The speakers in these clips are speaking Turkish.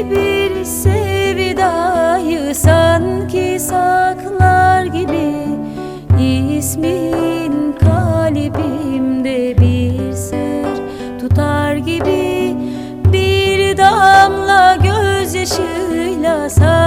Bir sevdayı sanki saklar gibi. İsmin kalbimde bir sır tutar gibi. Bir damla gözyaşıyla sanki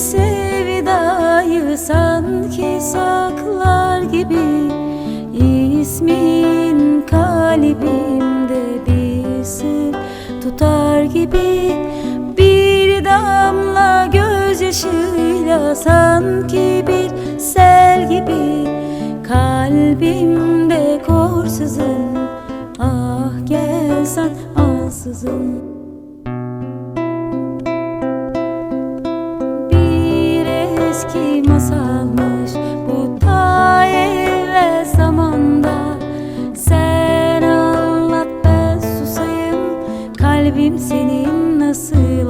sevdayı sanki saklar gibi. İsmin kalbimde bir sır tutar gibi. Bir damla gözyaşıyla sanki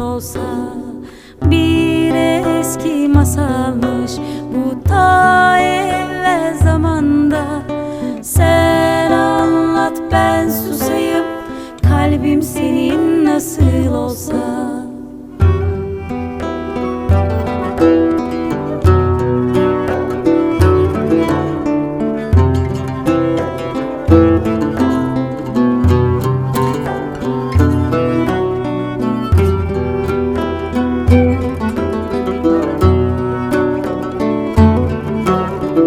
olsa Bir eski masalmış bu ta evvel zamanda. Sen anlat ben susayım kalbim senin nasıl olsa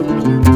Música